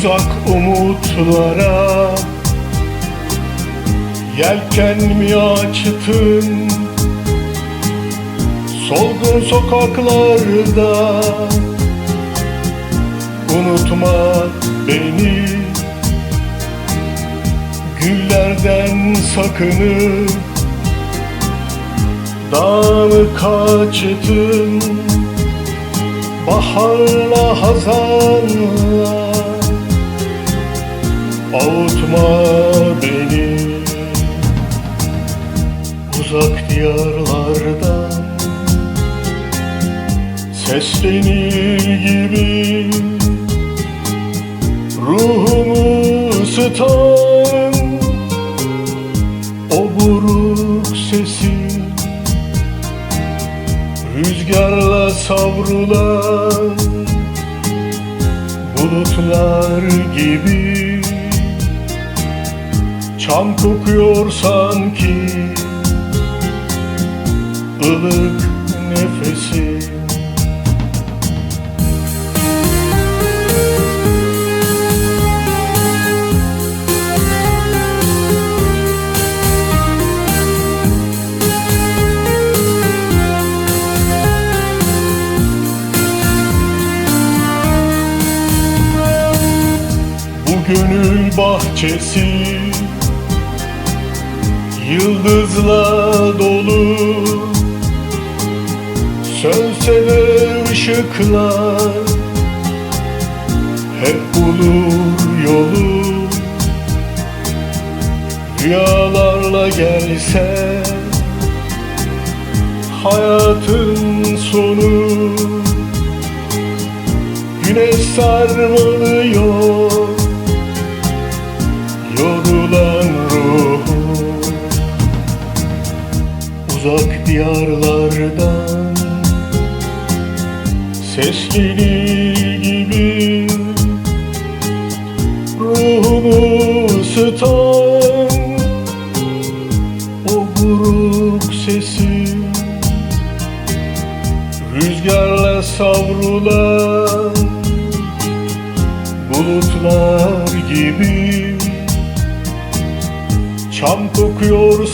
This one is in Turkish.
Uzak umutlara. Yelken mi açtın Solgun sokaklarda. Unutma beni. Güllerden sakınıp Dağını kaçtın Baharla hazanla Avutma beni. Uzak diyarlardan Seslenir gibi. Ruhumu ısıtan O buruk sesin Rüzgarla savrulan Bulutlar gibi Çam kokuyor sanki. Ilık nefesi. Bu gönül bahçesi Yıldızla dolu. Sönse ışıklar. Hep bulur yolu. Rüyalarla gelse. Hayatın sonu. Güneş sarmalıyor Uzak diyarlardan Ses gibi Ruhumu ısıtan O buruk sesin Rüzgarla savrulan Bulutlar gibi Çam kokuyor